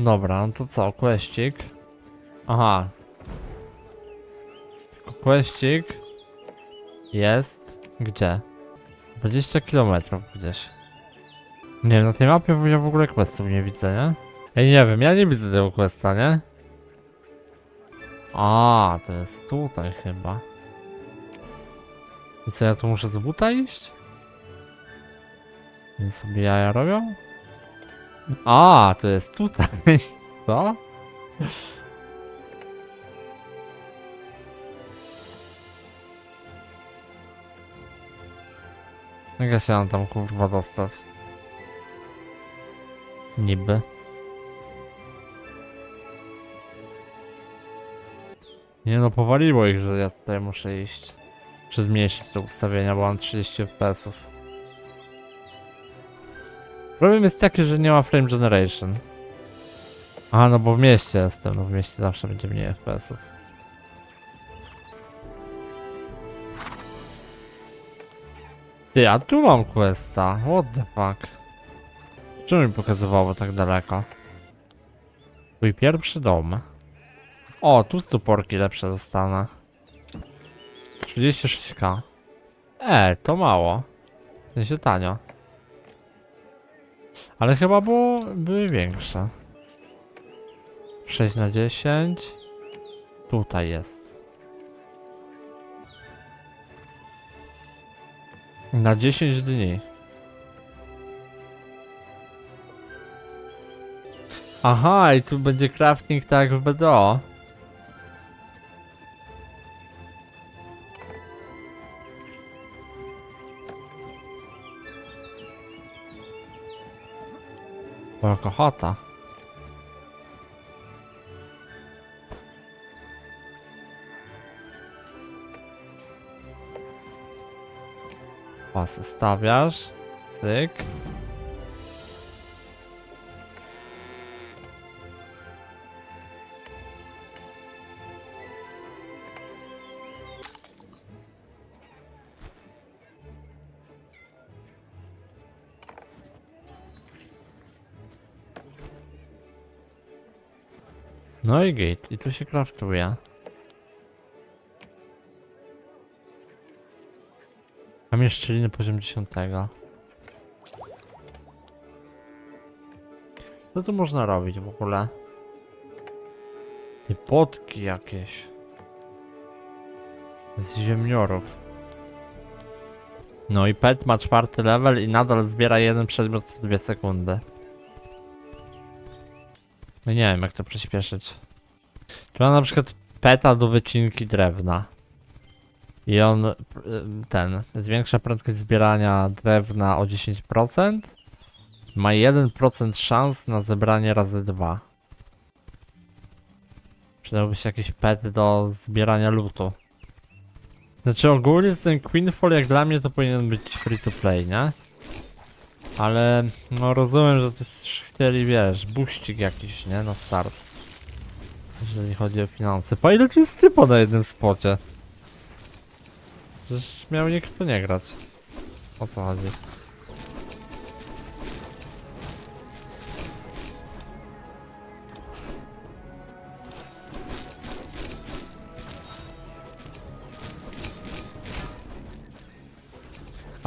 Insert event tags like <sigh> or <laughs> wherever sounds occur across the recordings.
Dobra, no to co, questik? Aha. Tylko questik jest gdzie? 20 km gdzieś. Nie wiem, na tej mapie ja w ogóle questów nie widzę, nie? Ja nie wiem, ja nie widzę tego questa, nie? A, to jest tutaj chyba. I co, ja tu muszę z buta iść? Oni sobie jaja robią? A, to jest tutaj. <laughs> Co? Jak ja się mam tam kurwa dostać? Niby. Nie no, powaliło ich, że ja tutaj muszę iść. Czy zmniejszyć te ustawienia, bo mam 30 fps-ów. Problem jest taki, że nie ma frame generation. A no bo w mieście jestem, no w mieście zawsze będzie mniej FPS-ów. Ty, a tu mam questa, what the fuck. Czemu mi pokazywało tak daleko? Twój pierwszy dom. O, tu stuporki lepsze dostanę. 36k. E, to mało. W sensie tanio. Ale chyba było, były większe. 6 na 10. Tutaj jest. Na 10 dni. Aha, i tu będzie crafting tak w BDO. Chata. Pasy stawiasz. Cyk. No i gate. I tu się craftuje. Mam jeszcze szczeliny poziom 10. Co tu można robić w ogóle? Te potki jakieś. Z ziemniorów. No i pet ma czwarty level i nadal zbiera jeden przedmiot co dwie sekundy. No nie wiem jak to przyspieszyć. Tu mam na przykład peta do wycinki drewna. I on y, ten zwiększa prędkość zbierania drewna o 10%. Ma 1% szans na zebranie razy 2. Przydałby się jakiś pet do zbierania lutu. Znaczy ogólnie ten Queenfall jak dla mnie to powinien być free to play, nie? Ale no rozumiem, że też chcieli, wiesz, buścik jakiś, nie? Na start. Jeżeli chodzi o finanse. Po ile tu jest typo na jednym spocie? Przecież miał nikt tu nie grać. O co chodzi?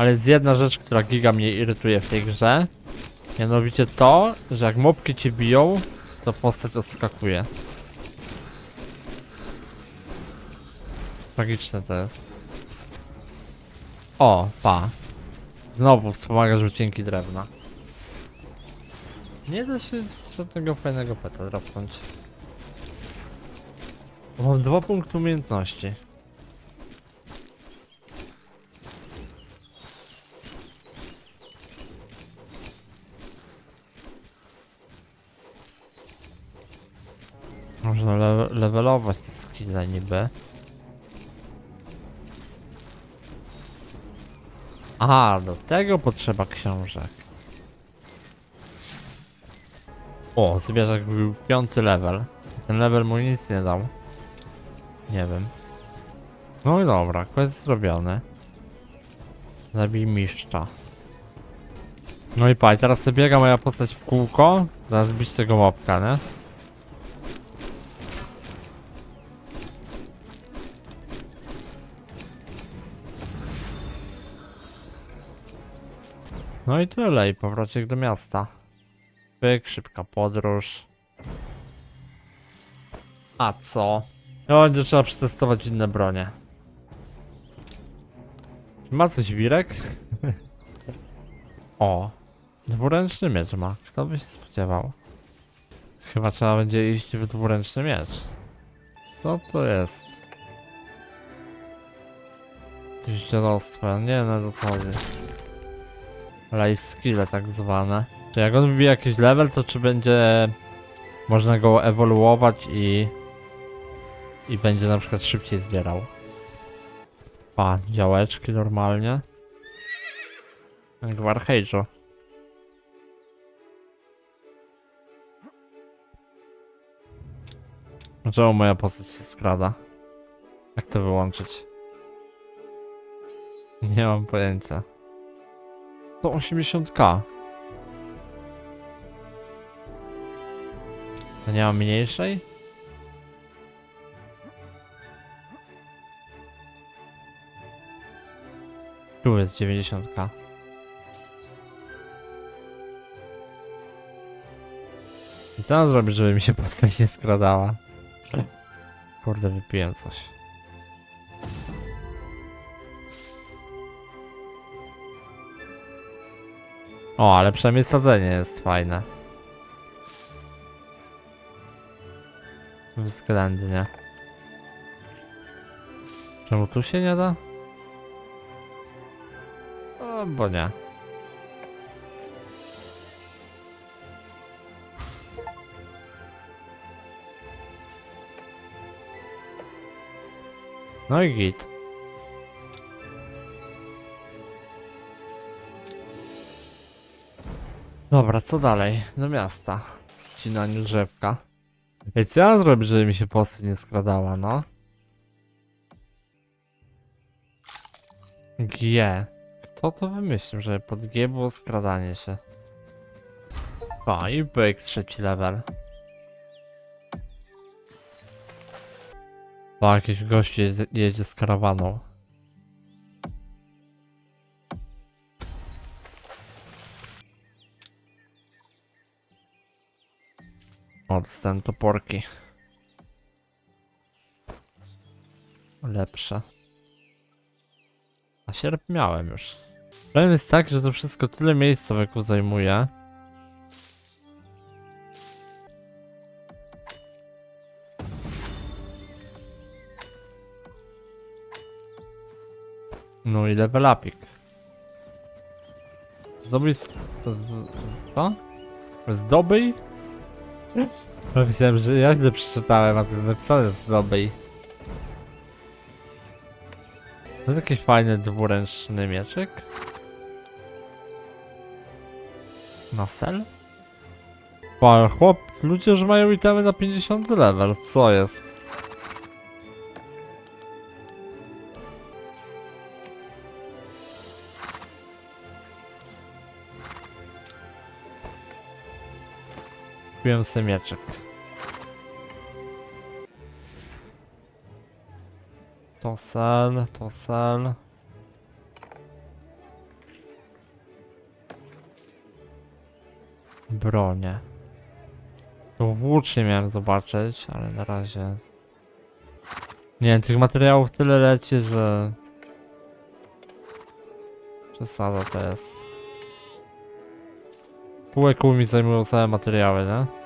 Ale jest jedna rzecz, która giga mnie irytuje w tej grze. Mianowicie to, że jak mopki cię biją, to postać odskakuje. Tragiczne to jest. O, pa. Znowu wspomagasz wycinki drewna. Nie da się żadnego fajnego peta dropnąć. Mam dwa punkty umiejętności. Można le levelować te skille niby. Aha, do tego potrzeba książek. O, zwierzak był piąty level. Ten level mu nic nie dał. Nie wiem. No i dobra, quest zrobiony. Zabij mistrza. No i pa, i teraz biega moja postać w kółko, zaraz bić tego łapka, nie? No i tyle, i powrocik do miasta. Pyk, szybka podróż. A co? No będzie trzeba przetestować inne bronie. Ma coś wirek? <laughs> o, dwuręczny miecz ma. Kto by się spodziewał? Chyba trzeba będzie iść w dwuręczny miecz. Co to jest? Jakieś dziadostwo, ja nie na co chodzi. Life skille tak zwane. Czy jak on wbije jakiś level, to czy będzie można go ewoluować i i będzie na przykład szybciej zbierał. Pa, działeczki normalnie. Jak w Arcage'u. Czemu moja postać się skrada? Jak to wyłączyć? Nie mam pojęcia. To 80k. To nie ma mniejszej? Tu jest 90k. I mam zrobić, żeby mi się postać nie skradała? Kurde, wypiłem coś. O, ale przynajmniej sadzenie jest fajne. Względnie. Czemu tu się nie da? O, bo nie. No i git. Dobra, co dalej? Do miasta. Wcinaniu drzewka. Ej, co ja zrobić, żeby mi się postać nie skradała, no? G. Kto to wymyślił, żeby pod G było skradanie się? A, i byk trzeci level. O, jakiś gość jedzie, jedzie z karawaną. Dostałem toporki. Lepsze. A sierp miałem już. Problem jest tak, że to wszystko tyle miejsca wokół zajmuje. No i level upik. Zdobyj... sk- Z... Co? Zdobyj? Ja Myślałem, że ja źle przeczytałem, a to jest napisane zdobyj. To jest jakiś fajny dwuręczny mieczek. Na sel? Pan chłop, ludzie już mają itemy na 50 level, co jest? Kupiłem sobie mieczek. To sel, to sel. Bronie. To włócznie miałem zobaczyć, ale na razie... Nie tych materiałów tyle leci, że... Przesada to jest. Pół mi zajmują same materiały, nie?